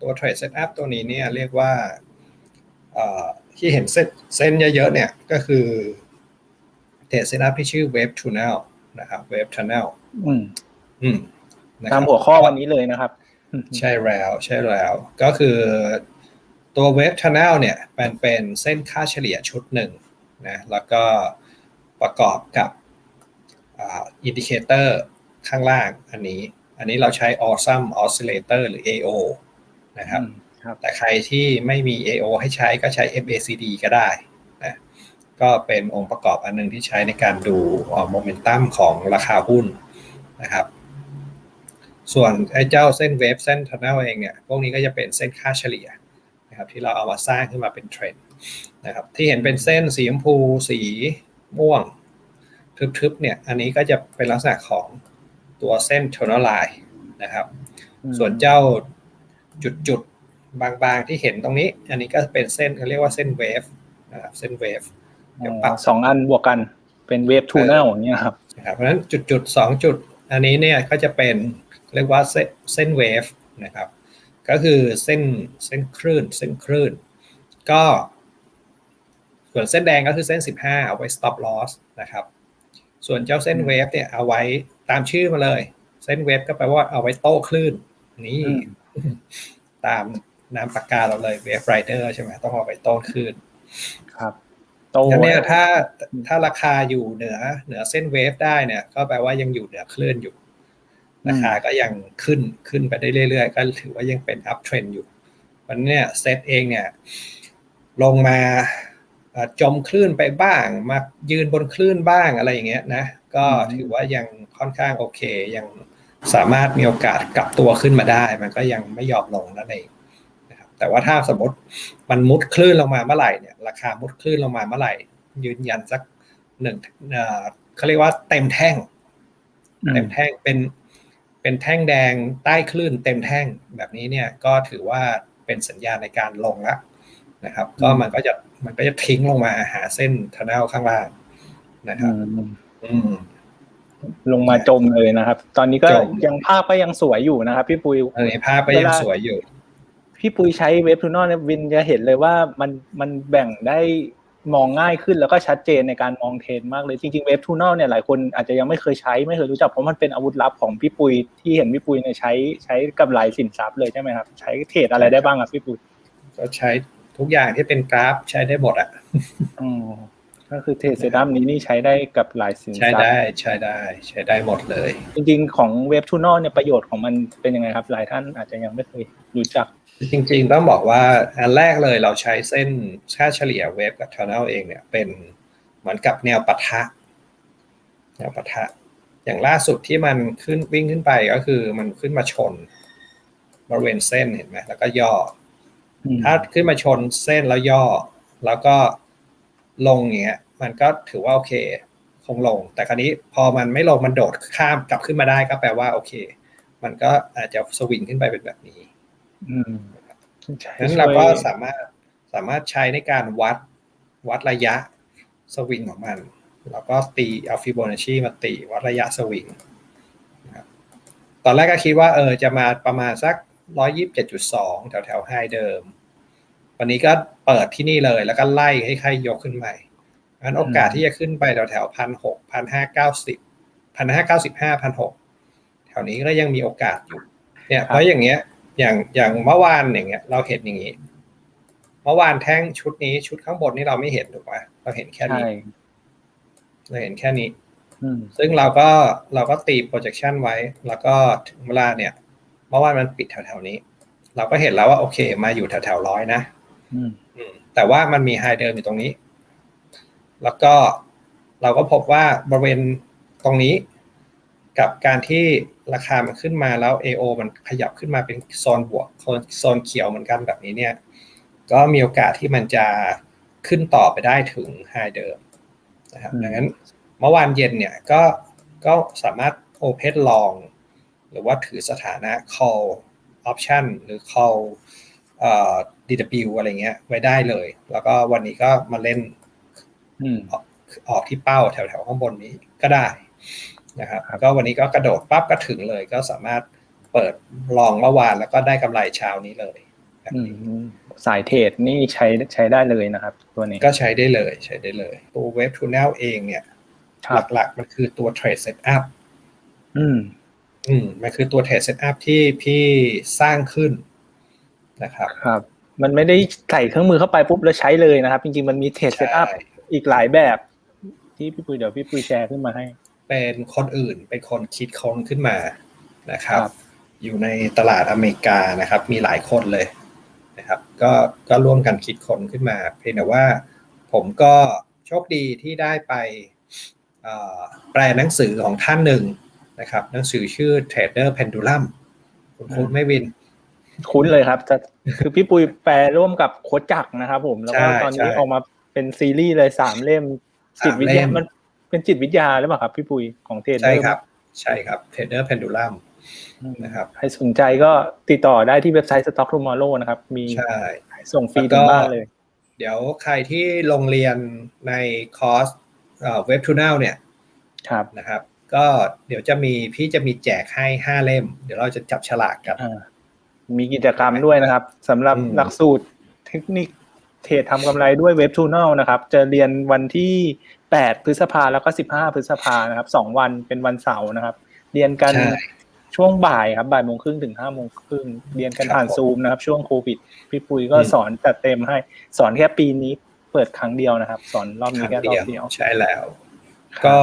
ตัว Trade Setup ตัวนี้เนี่ยเรียกว่าเอ่อที่เห็นเส้นเส้นเยอะๆเนี่ยก็คือ Trade Setup ที่ชื่อ Wave Tunnel นะครับ Wave Tunnel อืมอืมนะครับตามหัวข้อวันนี้เลยนะครับ ใช่แล้วใช่แล้ว ก็คือตัวเว็บ Channel เนี่ยมันเป็นเส้นค่าเฉลี่ยชุดหนึ่งนะแล้วก็ประกอบกับอินดิเคเตอร์ข้างล่างอันนี้ อันนี้เราใช้ Awesome Oscillator หรือ AO นะครับอืมครับ แต่ใครที่ไม่มี AO ให้ใช้ก็ใช้ MACD ก็ได้นะก็เป็นองค์ประกอบอันหนึงที่ใช้ในการดูโมเมนตัมของราคาหุ้นนะครับ ส่วนไอ้เจ้าเส้นเวฟเส้นทันเนลเองเนี่ยพวกนี้ก็จะเป็นเส้นค่าเฉลี่ยนะครับที่เราเอามาสร้างขึ้นมาเป็นเทรนด์นะครับที่เห็นเป็นเส้นสีชมพูสีม่วงทึบๆเนี่ยอันนี้ก็จะเป็นลักษณะของตัวเส้น t o n a l line นะครับ ส่วนเจ้า จุดๆ บางๆ ที่เห็นตรงนี้ อันนี้ก็เป็นเส้นเขาเรียกว่าเส้นเวฟนะครับเส้นเวฟเดี๋ยวปรับสองอันบวกกันเป็นเวฟทูเนลอย่างเงี้ยครับนะครับเพราะฉะนั้นจุดๆสองจุด อันนี้เนี่ยก็จะเป็นเรียกว่าเส้นเส้นเวฟนะครับ ก็คือเส้นเส้นคลื่นเส้นคลื่น ก็ส่วนเส้นแดงก็คือเส้น 15 เอาไว้ stop loss นะครับ ส่วนเจ้าเส้นเวฟเนี่ยเอาไว้ตามชื่อมาเลย เส้นเวฟก็แปลว่าเอาไว้โต้คลื่น นี่ ตามนามปากกาเราเลยเวฟไรเดอร์ใช่ไหมต้องเอาไว้โต้คลื่นครับโตงั้นเนี่ยถ้าถ้าราคาอยู่เหนือเหนือเส้นเวฟได้เนี่ย ก็แปลว่ายังอยู่เหนือคลื่นอยู่ ราคาก็ยังขึ้นขึ้นไปได้เรื่อยๆ ก็ถือว่ายังเป็นอัพเทรนอยู่วันนี้เนี่ยเซตเองเนี่ย ลงมาเอ่อจมคลื่นไปบ้าง มายืนบนคลื่นบ้างอะไรอย่างเงี้ยนะ ก็ถือว่ายังค่อนข้างโอเคยัง สามารถมีโอกาสกลับตัวขึ้นมาได้ มันก็ยังไม่ยอมลงนั่นเองนะครับแต่ว่าถ้าสมมติมันมุดคลื่นลงมาเมื่อไหร่เนี่ยราคามุดคลื่นลงมาเมื่อไหร่ ยืนยันสักหนึ่งเอ่อเขาเรียกว่าเต็มแท่งเต็มแท่งเป็นเป็นแท่งแดงใต้คลื่นเต็มแท่งแบบนี้เนี่ยก็ถือว่าเป็นสัญญาณในการลงแล้วนะครับ ก็มันก็จะมันก็จะทิ้งลงมาหาเส้นทันเนลข้างล่างนะครับ อืม ลงมาจมเลยนะครับ ตอนนี้ก็จมยังภาพก็ยังสวยอยู่นะครับพี่ปุยอันนี้ภาพก็ยังสวยอยู่ พี่ปุยใช้เว็บทูนอลเนี่ยวินจะเห็นเลยว่ามันมันแบ่งได้มองง่ายขึ้นแล้วก็ชัดเจนในการมองเทรนด์มากเลยจริงๆเว็บทูนอลเนี่ยหลายคนอาจจะยังไม่เคยใช้ไม่เคยรู้จักเพราะมันเป็นอาวุธลับของพี่ปุยที่เห็นพี่ปุยเนี่ยใช้ใช้กับหลายสินทรัพย์เลยใช่ไหมครับใช้เทรดอะไรได้บ้างครับพี่ปุยก็ใช้ทุกอย่างที่เป็นกราฟใช้ได้หมดอะอืม ก็คือเทรดเซตัมนี้นี่ใช้ได้กับหลายสินทใช้รัพย์ได้ใช้ได้ ใช้ได้หมดเลย จริงๆ ของเว็บทูนอลเนี่ยประโยชน์ของมันเป็นยังไงครับ หลายท่านอาจจะยังไม่เคยรู้จัก จริงๆ ต้องบอกว่าอันแรกเลยเราใช้เส้นค่าเฉลี่ยเวฟกับทันเนลเองเนี่ยเป็นเหมือนกับแนวปะทะแนวปะทะ อย่างล่าสุดที่มันขึ้นวิ่งขึ้นไปก็คือมันขึ้นมาชนบริเวณเส้นเห็นไหมแล้วก็ย่อ ถ้าขึ้นมาชนเส้นแล้วย่อ แล้วก็ลงอย่างเงี้ย มันก็ถือว่าโอเค คงลง แต่คราวนี้พอมันไม่ลงมันโดดข้ามกลับขึ้นมาได้ก็แปลว่าโอเค มันก็อาจจะสวิงขึ้นไปเป็นแบบนี้ อืมนั้นเราก็สามารถสามารถใช้ในการวัดวัดระยะสวิงของมัน แล้วก็ตีเอาฟิโบนัชชีมาตีวัดระยะสวิงนะครับตอนแรกก็คิดว่าเออจะมาประมาณสักร้อยยิบเจ็ดจุดสองแถวแถวไฮเดิม วันนี้ก็เปิดที่นี่เลยแล้วก็ไล่ให้ใครยกขึ้นใหม่ งั้นโอกาสที่จะขึ้นไปแถวแถวพันหกพันห้าเก้าสิบพันห้าเก้าสิบห้าพันหกแถวนี้ก็ยังมีโอกาสอยู่ เนี่ยเพราะอย่างเงี้ย อย่างอย่างเมื่อวานอย่างเงี้ย เราเห็นอย่างงี้เมื่อวานแท่งชุดนี้ชุดข้างบนนี่เราไม่เห็นถูกปะเราเห็นแค่ใช่นี้เราเห็นแค่นี้อืมซึ่งเราก็เราก็ตี projection ไว้ แล้วก็ถึงเวลาเนี่ยเมื่อวานมันปิดแถวๆนี้ เราก็เห็นแล้วว่าโอเค มาอยู่แถวๆร้อยนะอืมอืมแต่ว่ามันมีไฮเดิมอยู่ตรงนี้ แล้วก็เราก็พบว่าบริเวณตรงนี้กับการที่ราคามันขึ้นมาแล้ว AO มันขยับขึ้นมาเป็นโซนบวกโซนโซนเขียวเหมือนกันแบบนี้เนี่ย ก็มีโอกาสที่มันจะขึ้นต่อไปได้ถึงไฮเดิมนะครับอืมดังนั้นเมื่อวานเย็นเนี่ยก็ก็สามารถ Open Long หรือว่าถือสถานะ call option หรือ call เอ่อ DW อะไรเงี้ยไว้ได้เลย แล้วก็วันนี้ก็มาเล่น อืมออกออกที่เป้าแถวๆข้างบนนี้ก็ได้นะครับครับก็วันนี้ก็กระโดดปั๊บก็ถึงเลย ก็สามารถเปิดลองเมื่อวานแล้วก็ได้กำไรเช้านี้เลยอืมสายเทรดนี่ใช้ใช้ได้เลยนะครับ ตัวนี้ก็ใช้ได้เลยใช้ได้เลยตัวเว็บทูแนลเองเนี่ยครับหลักๆมันคือตัวเทรดเซตอัพอืม อืมมันคือตัวเทรดเซตอัพที่พี่สร้างขึ้นนะครับ ครับ มันไม่ได้ใส่เครื่องมือเข้าไปปุ๊บแล้วใช้เลยนะครับ จริงๆมันมีเทรดเซตอัพใช่ อีกหลายแบบ ที่พี่ปุ้ยเดี๋ยวพี่ปุ้ยแชร์ขึ้นมาให้ เป็นคนอื่นเป็นคนคิดค้นขึ้นมานะครับครับ อยู่ในตลาดอเมริกานะครับ มีหลายคนเลยนะครับ ก็ก็ร่วมกันคิดค้นขึ้นมา เพียงแต่ว่าผมก็โชคดีที่ได้ไปเอ่อแปลหนังสือของท่านหนึ่งนะครับ หนังสือชื่อ Trader Pendulum คุณคุณไม่วิน คุ้นเลยครับจะคือพี่ปุ้ยแปลร่วมกับโค้ชจักรนะครับผม แล้วก็ใช่ตอนนี้ใช่ออกมา เป็นซีรีส์เลยสามเล่ม จิตวิทยาสามเล่มมันเป็นจิตวิทยาหรือเปล่าครับ พี่ปุ้ยของเทรดเดอใช่ร์ครับ ใช่ครับ Trader Pendulum อืมนะครับใครสนใจก็ติดต่อได้ที่เว็บไซต์ Stock Tomorrow นะครับ มีใช่ส่งฟรีแล้วก็ถึงบ้านเลย เดี๋ยวใครที่ลงเรียนในคอร์สเว็บทูน l เนี่ยครับนะครับ ก็เดี๋ยวจะมีพี่จะมีแจกให้ห้าเล่ม เดี๋ยวเราจะจับฉลากกันอ่ามีกิจกรรมด้วยนะครับสำหรับอืมหลักสูตรเทคนิค เทรดทำกำไรด้วยเว็บทูน l นะครับ จะเรียนวันที่ 8 พฤษภาแล้วก็ 15 พฤษภานะครับสองวันเป็นวันเสาร์นะครับ เรียนกันใช่ช่วงบ่ายครับบ่ายโมงครึ่งถึงห้าโมงครึ่งเรียนกันครับผ่านผมซูมนะครับ ช่วงโควิด พี่ปุ้ยก็อืมสอนจัดเต็มให้ สอนแค่ปีนี้เปิดครั้งเดียวนะครับ สอนรอบคนี้รั้งแค่รอเดีบยวเดียว ใช่แล้วครับก็